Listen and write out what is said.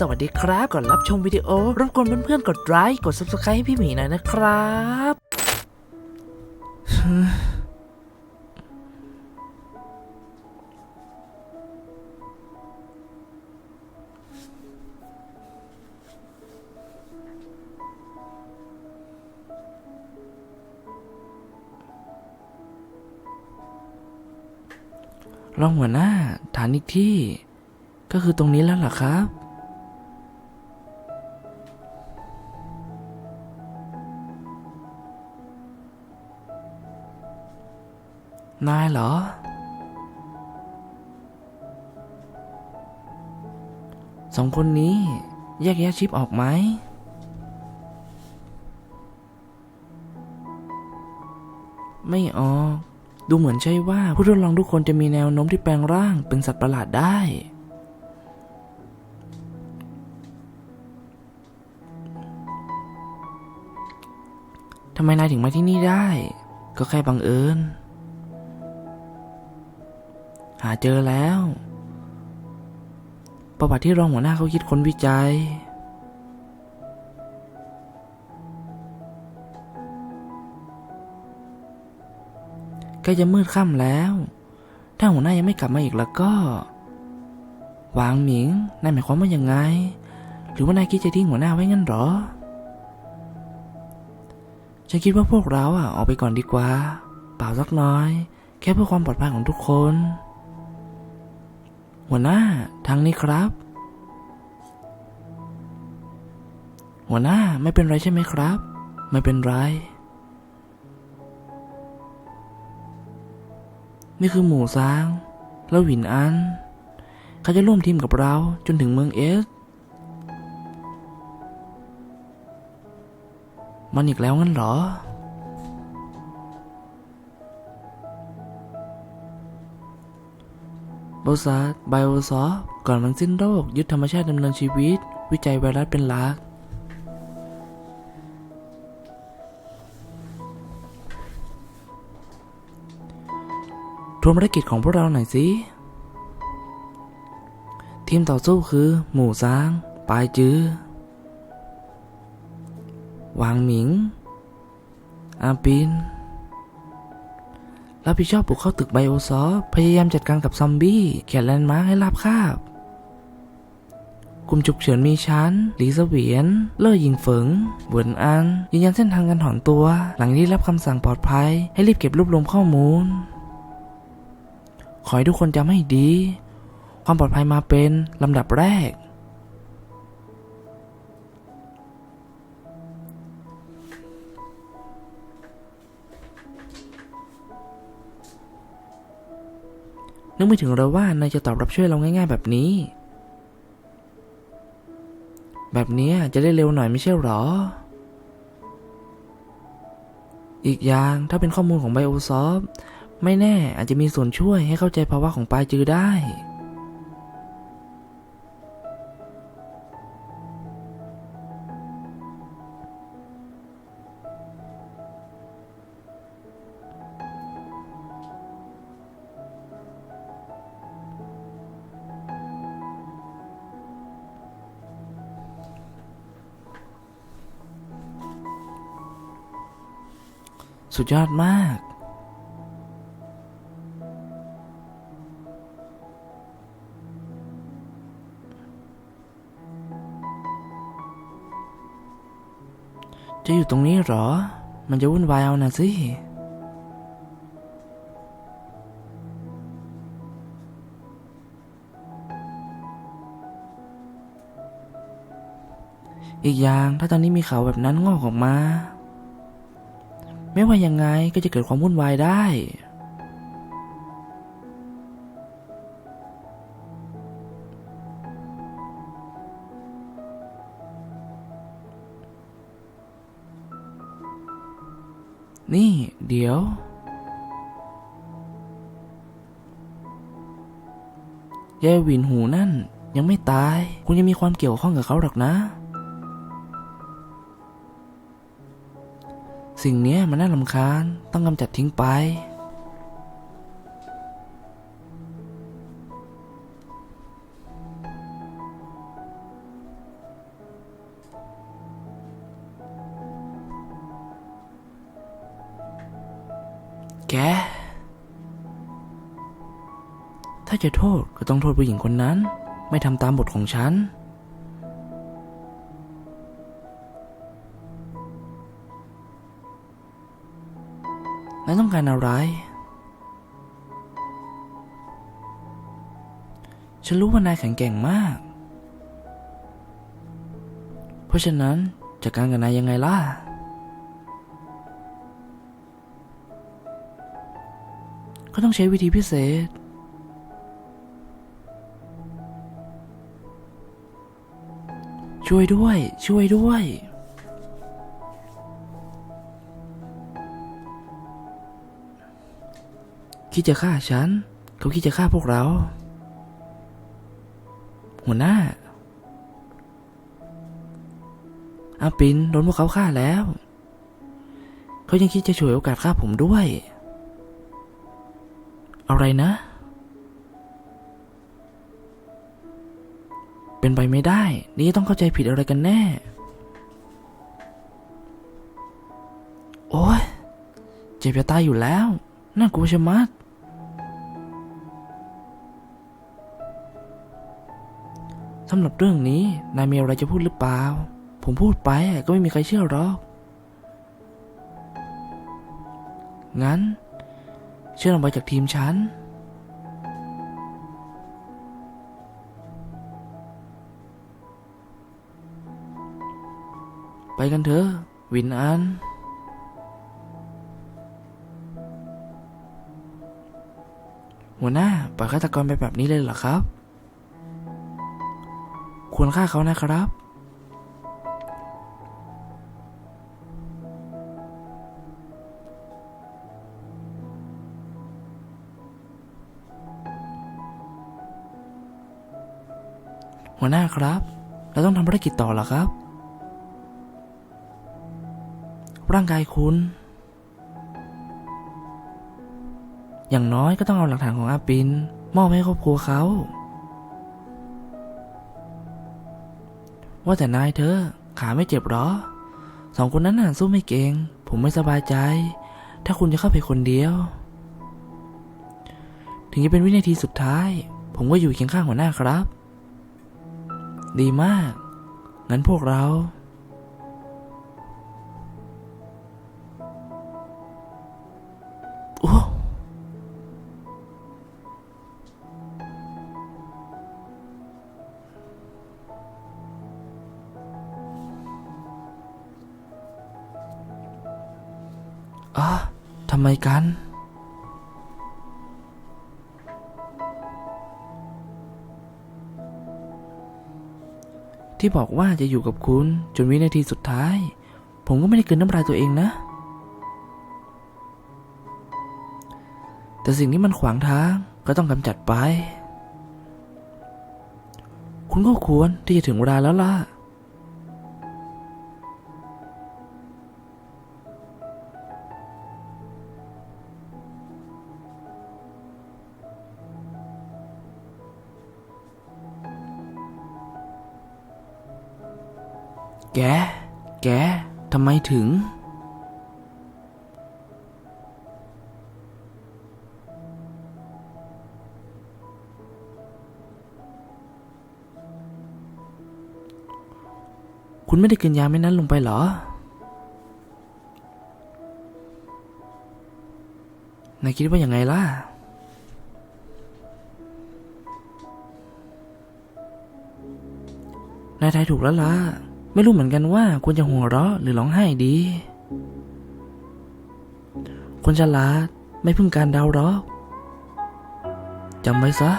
สวัสดีครับก่อนรับชมวิดีโอรบกวนเพื่อนๆกดไลค์กด subscribe ให้พี่หมีหน่อยนะครับรองหัวหน้าฐานอีกที่ ก็คือตรงนี้แล้วล่ะครับ นายเหรอ สองคนนี้ แยกแยะชิปออกไหม ไม่ออก ดูเหมือนใช่ว่าผู้ทดลองทุกคนจะมีแนวโน้มที่แปลงร่างเป็นสัตว์ประหลาดได้ ทำไมนายถึงมาที่นี่ได้ ก็แค่บังเอิญ หาเจอแล้ว ประวัติที่รองหัวหน้าเขาคิดค้นวิจัยใกล้จะมืดค่ำแล้ว ถ้าหัวหน้ายังไม่กลับมาอีกแล้วก็วางหมิงนายหมายความว่ายังไง หรือว่านายคิดจะทิ้งหัวหน้าไว้งั้นหรอ ฉันคิดว่าพวกเราอะออกไปก่อนดีกว่า เปล่าสักน้อย แค่เพื่อความปลอดภัยของทุกคน หัวหน้าทางนี้ครับ หัวหน้าไม่เป็นไรใช่ไหมครับ ไม่เป็นไร นี่คือหมูซาง แล้วหวินอัน เขาจะร่วมทีมกับเราจนถึงเมืองเอส มันอีกแล้วงั้นเหรอ บริษัทไบโอซอฟก่อนมันสิ้นโรค ยึดธรรมชาติดำเนินชีวิต วิจัยไวรัสเป็นหลักทวนภารกิจของพวกเราหน่อยสิ ทีมต่อสู้คือ หมู่ซาง ปายจื้อวางหมิง อาปิน รับผิดชอบบุกเข้าตึกไบโอซอฟพยายามจัดการกับซอมบี้เขียนแลนด์มาร์คให้ราบคาบกลุ่มฉุกเฉินมีชั้นหลีเสวียน เล่อยิงฝิงเวินอันยืนยันเส้นทางการถอนตัว หลังที่รับคำสั่งปลอดภัย ให้รีบเก็บรวบรวมข้อมูล ขอให้ทุกคนจำให้ดี ความปลอดภัยมาเป็นลำดับแรก นึกไม่ถึงเลยว่านายจะตอบรับช่วยเราง่าย ๆ แบบนี้ แบบนี้จะได้เร็วหน่อยไม่ใช่หรอ อีกอย่างถ้าเป็นข้อมูลของไบโอซอฟไม่แน่อาจจะมีส่วนช่วยให้เข้าใจภาวะของปลายจือได้ สุดยอดมาก จะอยู่ตรงนี้หรอ มันจะวุ่นวายเอานะสิอีกอย่างถ้าตอนนี้มีเขาแบบนั้นงอกออกมา ไม่ว่ายังไงก็จะเกิดความวุ่นวายได้ นี่เดี๋ยวยายหวินหูนั่นยังไม่ตาย คุณยังมีความเกี่ยวข้องกับเขาหรอกนะ สิ่งนี้มันน่าลำคาญต้องกำจัดทิ้งไป แก ถ้าจะโทษก็ต้องโทษผู้หญิงคนนั้น ไม่ทำตามบทของฉัน นายต้องการอะไร ฉันรู้ว่านายแข็งแกร่งมาก เพราะฉะนั้นจัดการกับนายยังไงล่ะ ก็ต้องใช้วิธีพิเศษ ช่วยด้วย ช่วยด้วย คิดจะฆ่าฉัน เขาคิดจะฆ่าพวกเรา หัวหน้า อาปินโดนพวกเขาฆ่าแล้ว เขายังคิดจะฉวยโอกาสฆ่าผมด้วย อะไรนะ เป็นไปไม่ได้ นี่ต้องเข้าใจผิดอะไรกันแน่ โอ้ยเจ็บจะตายอยู่แล้ว น่ากลัวชะมัดำหรับเรื่องนี้นายมีอะไรจะพูดหรือเปล่า ผมพูดไปก็ไม่มีใครเชื่อหรอก งั้น เชื่อลงไปจากทีมฉัน ไปกันเถอะ วินอันหัวหน้าปล่อยฆาตกรไปแบบนี้เลยเหรอครับ ควรฆ่าเขานะครับ หัวหน้าครับ เราต้องทำภารกิจต่อหรอครับ ร่างกายคุณ อย่างน้อยก็ต้องเอาหลักฐานของอาปิน มอบให้ครอบครัวเขา ว่าแต่นายเธอขาไม่เจ็บหรอ สองคนนั้นน่ะสู้ไม่เก่ง ผมไม่สบายใจ ถ้าคุณจะเข้าไปคนเดียว ถึงจะเป็นวินาทีสุดท้าย ผมก็อยู่เคียงข้างหัวหน้าครับ ดีมาก งั้นพวกเรา อะทำไมกัน ที่บอกว่าจะอยู่กับคุณ จนวินาทีสุดท้าย ผมก็ไม่ได้เกินน้ำลายตัวเองนะ แต่สิ่งที่มันขวางทางก็ต้องกำจัดไป คุณก็ควรที่จะถึงเวลาแล้วล่ะ แก แก ทำไมถึง คุณไม่ได้กินยาไม่นั้นลงไปเหรอ นายคิดว่าอย่างไงล่ะนายทายถูกแล้วล่ะ ไม่รู้เหมือนกันว่าควรจะหัวเราะหรือร้องไห้ดี คนฉลาดไม่พึ่งการเดาหรอกจำไว้ซะ